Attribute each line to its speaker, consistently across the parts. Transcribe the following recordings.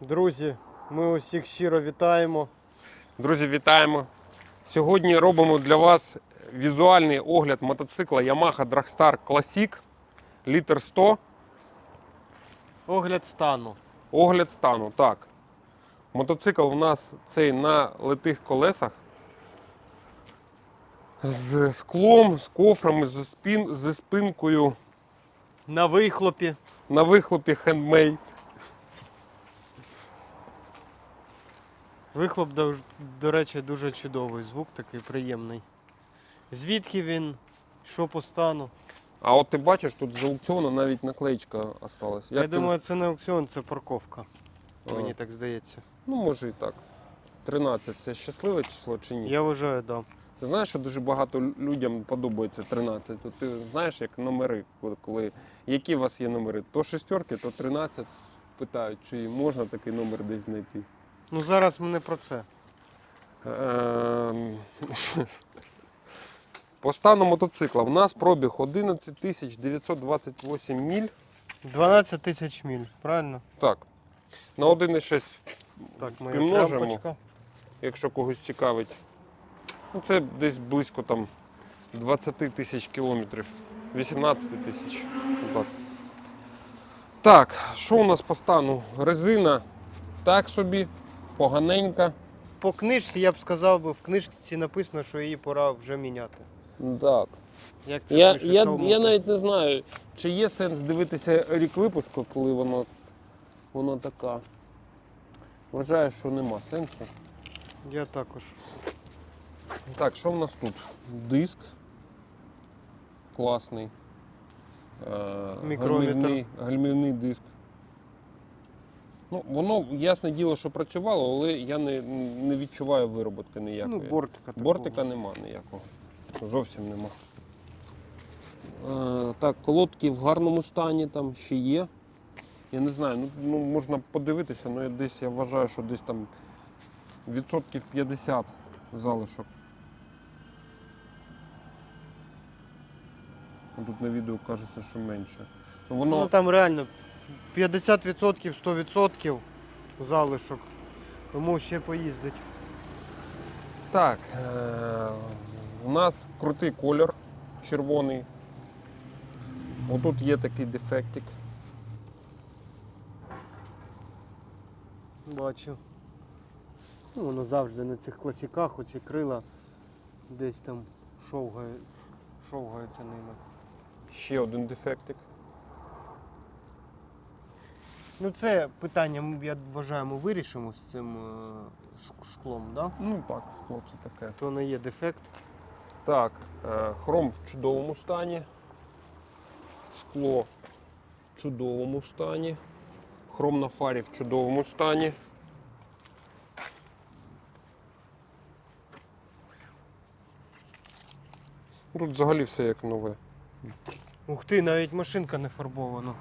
Speaker 1: Друзі, ми усіх щиро вітаємо.
Speaker 2: Друзі, вітаємо! Сьогодні робимо для вас візуальний огляд мотоцикла Yamaha Dragstar Classic літр 100.
Speaker 1: Огляд стану.
Speaker 2: Огляд стану. Так. Мотоцикл у нас цей на литих колесах. З склом, з кофрами, з, спін, з спинкою
Speaker 1: На вихлопі.
Speaker 2: на вихлопі хендмейд.
Speaker 1: Вихлоп, до, до речі, дуже чудовий. Звук такий приємний. Звідки він? Що по стану?
Speaker 2: А от ти бачиш, тут з аукціону навіть наклеїчка осталась.
Speaker 1: Я
Speaker 2: ти-
Speaker 1: думаю, це не аукціон, це парковка.
Speaker 2: А,
Speaker 1: Мені так здається.
Speaker 2: Ну, може і так. 13 це щасливе число чи ні?
Speaker 1: Я вважаю, так. Да.
Speaker 2: Ти знаєш, що дуже багато людям подобається 13. От ти знаєш, як номери, коли- коли які у вас є номери? То шестерки, то 13. Питають, чи можна такий номер десь знайти.
Speaker 1: Ну зараз ми не про це.
Speaker 2: Ем, По стану мотоцикла в нас пробіг 11 тисяч 928 міль.
Speaker 1: 12 тисяч міль, правильно?
Speaker 2: Так. На 1,6,
Speaker 1: Так, моя
Speaker 2: Примножимо.
Speaker 1: клямпочка.
Speaker 2: якщо когось цікавить. Ну, це десь близько там 20 тисяч кілометрів. 18 тисяч. Отак. Так, що у нас по стану? Резина так собі, поганенька.
Speaker 1: По книжці я б сказав, би, в книжці написано, що її пора вже міняти.
Speaker 2: Так.
Speaker 1: Як це
Speaker 2: Я,
Speaker 1: пише
Speaker 2: я, я навіть не знаю, чи є сенс дивитися рік випуску, коли воно, воно така. Вважаю, що нема сенсу.
Speaker 1: Я також.
Speaker 2: Так, що в нас тут? Диск. Класний. Е,
Speaker 1: Мікрометр.
Speaker 2: Гальмівний, гальмівний диск. Ну, воно, ясне діло, що працювало, але я не, не відчуваю вироботки ніякої.
Speaker 1: Ну, бортика такого.
Speaker 2: Бортика нема ніякого. Зовсім нема. Е, так, колодки в гарному стані там ще є. Я не знаю, ну, ну можна подивитися, але десь я вважаю, що десь там відсотків 50 залишок. Тут на відео кажеться, що менше. Ну, воно
Speaker 1: Ну там реально 50%, 100% залишок. Тому ще поїздить.
Speaker 2: Так, е- у нас крутий колір червоний. Отут є такий дефектик.
Speaker 1: Бачу. Ну, воно завжди на цих класіках, оці крила десь там шовгає, шовгаються ними.
Speaker 2: Ще один дефектик.
Speaker 1: Ну це питання, я вважаю, ми вирішимо з цим е, ск- склом, да?
Speaker 2: Ну так, скло це таке.
Speaker 1: То не є дефект.
Speaker 2: Так, е, хром в чудовому стані. Скло в чудовому стані. Хром на фарі в чудовому стані. Тут взагалі все як нове.
Speaker 1: Ух ти, навіть машинка не фарбована.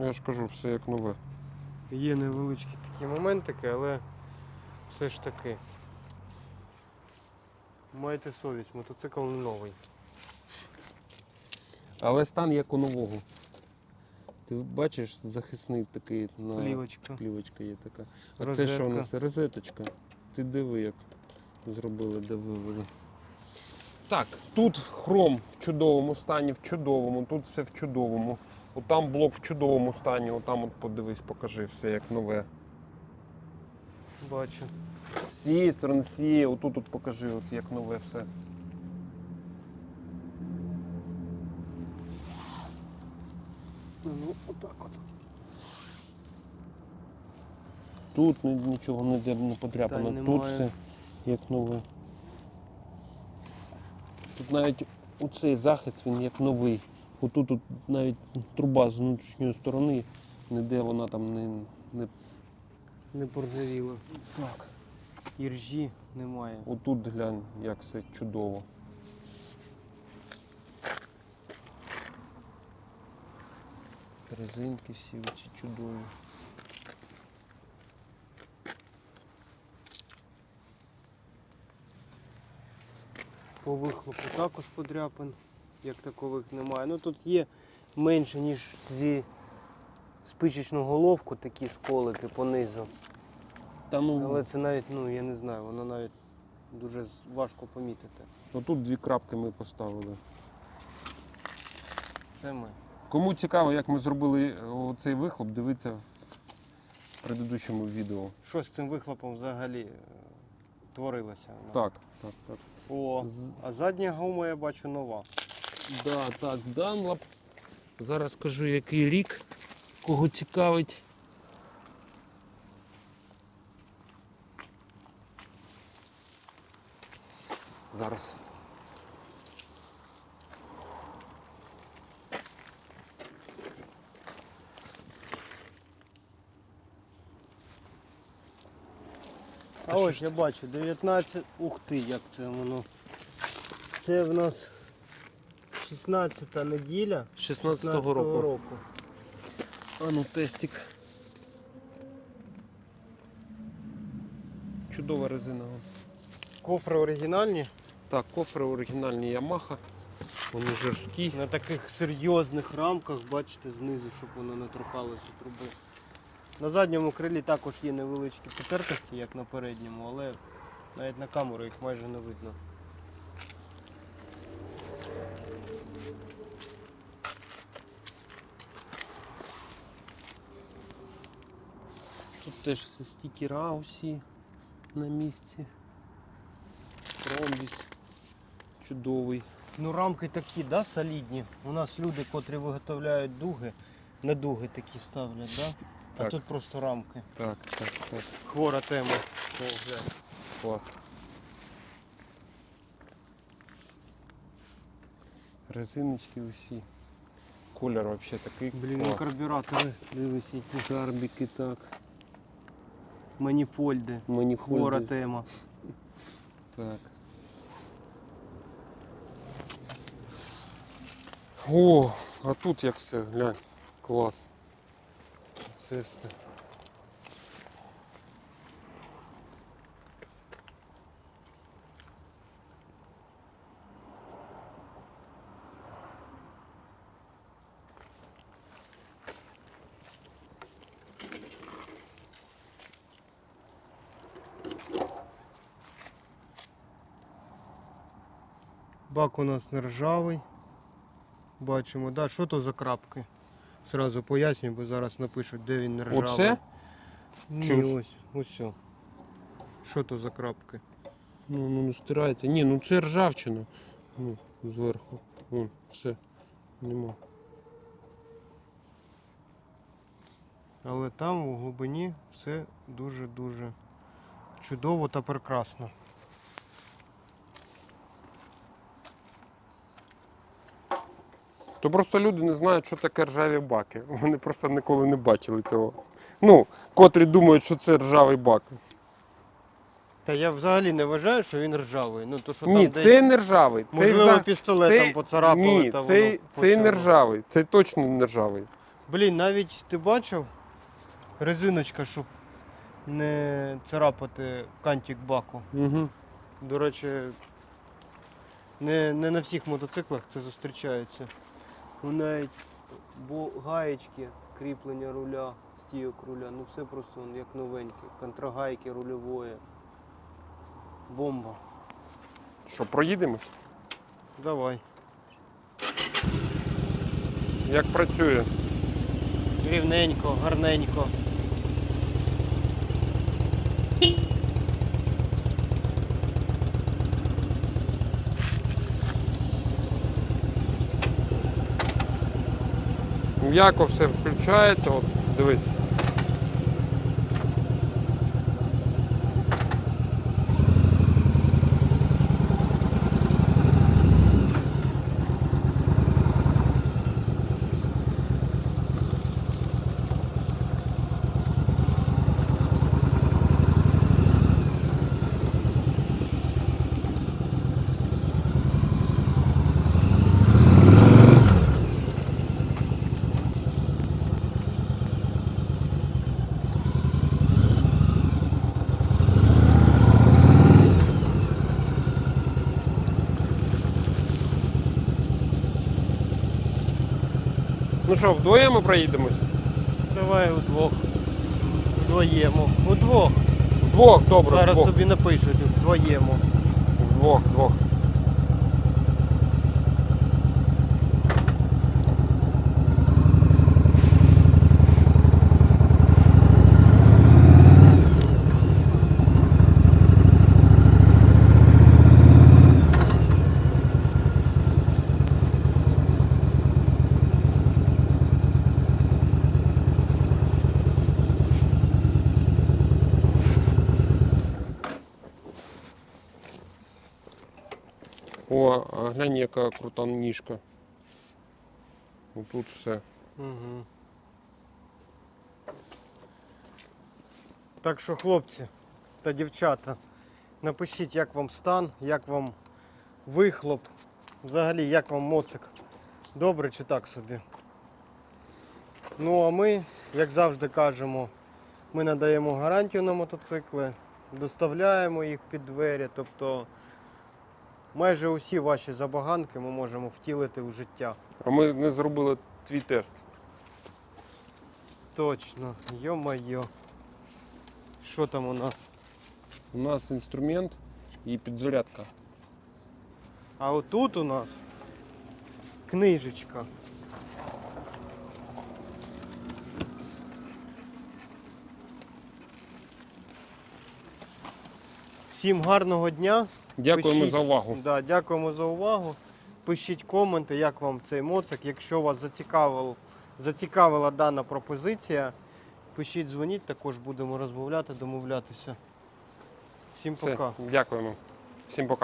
Speaker 2: Я ж кажу, все як нове.
Speaker 1: Є невеличкі такі моментики, але все ж таки. Майте совість, мотоцикл не новий.
Speaker 2: Але стан як у нового. Ти бачиш, захисний такий на
Speaker 1: Плівочка.
Speaker 2: плівочка є така. А це що у нас? Розеточка. Ти диви, як зробили, де вивели. Так, тут хром в чудовому стані, в чудовому, тут все в чудовому. Отам блок в чудовому стані, отам от подивись, покажи все як нове.
Speaker 1: Бачу.
Speaker 2: З цієї сторони, з цієї, отут от покажи, от як нове все.
Speaker 1: Ну, отак от.
Speaker 2: Тут ні- нічого ніде не подряпано,
Speaker 1: Та й
Speaker 2: тут
Speaker 1: немає.
Speaker 2: все як нове. Тут навіть оцей захист він як новий. Отут тут навіть труба з внутрішньої сторони, ніде вона там не. не...
Speaker 1: Не поржавіло.
Speaker 2: Так.
Speaker 1: І ржі немає.
Speaker 2: Отут глянь, як все чудово. Резинки ці чудові.
Speaker 1: По вихлопу також подряпин, як такових немає. Ну тут є менше, ніж зі спичечну головку, такі сколики понизу.
Speaker 2: Та ну,
Speaker 1: Але це навіть, ну я не знаю, воно навіть дуже важко помітити.
Speaker 2: отут дві крапки ми поставили.
Speaker 1: Це ми.
Speaker 2: Кому цікаво, як ми зробили е, цей вихлоп, дивіться в предыдущому відео.
Speaker 1: Що з цим вихлопом взагалі е, творилося? у нас?
Speaker 2: Так, так, так.
Speaker 1: О,
Speaker 2: З-
Speaker 1: а задня гума я бачу нова.
Speaker 2: Да, так, Dunlop. Зараз скажу, який рік, кого цікавить. Зараз.
Speaker 1: А ось я бачу, 19. Ух ти, як це воно. Це в нас 16 неділя
Speaker 2: 16-го року.
Speaker 1: року.
Speaker 2: А ну тестик. Чудова резинова.
Speaker 1: Кофри оригінальні
Speaker 2: Так, кофри оригінальні Yamaha. Вони жорсткі.
Speaker 1: на таких серйозних рамках, бачите, знизу, щоб воно не торкалося труби. На задньому крилі також є невеличкі потертості, як на передньому, але навіть на камеру їх майже не видно.
Speaker 2: Теж все стікера усі на місці. Ромбіс чудовий.
Speaker 1: Ну рамки такі, да, солідні. У нас люди, котрі виготовляють дуги, не дуги такі ставлять, да? А
Speaker 2: Так.
Speaker 1: тут просто рамки.
Speaker 2: Так, так, так.
Speaker 1: Хвора тема. О, глянь.
Speaker 2: Клас. Резиночки усі. Колір взагалі такий
Speaker 1: Блін, ну
Speaker 2: клас.
Speaker 1: карбюратори, дивись, які
Speaker 2: Карбіки так.
Speaker 1: Маніфольди. Хвора
Speaker 2: Маніфольди.
Speaker 1: тема.
Speaker 2: Так. О, а тут як все, глянь, клас. Це все.
Speaker 1: Бак у нас не ржавий. Бачимо, да? що то за крапки? Зразу пояснюю, бо зараз напишуть, де він не ржавий.
Speaker 2: Оце?
Speaker 1: Ні,
Speaker 2: Чи-
Speaker 1: ось, ось. все. Що то за крапки?
Speaker 2: Ну, ну, не стирається. Ні, ну це ржавчина. Ну, зверху. Вон, все. Нема.
Speaker 1: Але там у глибині все дуже-дуже чудово та прекрасно.
Speaker 2: То просто люди не знають, що таке ржаві баки. Вони просто ніколи не бачили цього. Ну, котрі думають, що це ржавий бак.
Speaker 1: Та я взагалі не вважаю, що він ржавий. Ну, то, що
Speaker 2: Ні,
Speaker 1: там
Speaker 2: це не ржавий. Це
Speaker 1: можливо,
Speaker 2: вза-
Speaker 1: пістолетом
Speaker 2: цей-
Speaker 1: поцарапали
Speaker 2: Ні,
Speaker 1: та воно
Speaker 2: цей не
Speaker 1: почало.
Speaker 2: ржавий. Це точно не ржавий.
Speaker 1: Блін, навіть ти бачив резиночка, щоб не царапати кантик баку.
Speaker 2: Угу.
Speaker 1: До речі, не, не на всіх мотоциклах це зустрічається. Ну навіть бо гаєчки, кріплення руля, стійок руля, ну все просто як новеньке. Контрагайки рульової. Бомба.
Speaker 2: Що, проїдемось?
Speaker 1: Давай.
Speaker 2: Як працює?
Speaker 1: Рівненько, гарненько.
Speaker 2: М'яко все включається, от дивись. Що, вдвоєм ми проїдемось?
Speaker 1: Давай удвох. Вдвоєму. Удвох.
Speaker 2: Вдвох, добре,
Speaker 1: Зараз
Speaker 2: вдвох.
Speaker 1: тобі напишуть вдвоєму.
Speaker 2: Вдвох, вдвох. О, а глянь, яка крута ніжка. Тут все.
Speaker 1: Угу. Так що, хлопці та дівчата, напишіть, як вам стан, як вам вихлоп, взагалі, як вам моцик. Добре чи так собі. Ну а ми, як завжди кажемо, ми надаємо гарантію на мотоцикли, доставляємо їх під двері, тобто майже усі ваші забаганки ми можемо втілити в життя.
Speaker 2: А ми не зробили твій тест.
Speaker 1: Точно, йо-майо. Що там у нас?
Speaker 2: У нас інструмент і підзарядка.
Speaker 1: А отут у нас книжечка. Всім гарного дня.
Speaker 2: Дякуємо
Speaker 1: Пишіть.
Speaker 2: за увагу.
Speaker 1: Да, дякуємо за увагу. Пишіть коменти, як вам цей моцик. Якщо вас зацікавила, зацікавила дана пропозиція, пишіть, дзвоніть, також будемо розмовляти, домовлятися. Всім
Speaker 2: Все,
Speaker 1: пока.
Speaker 2: дякуємо. Всім пока.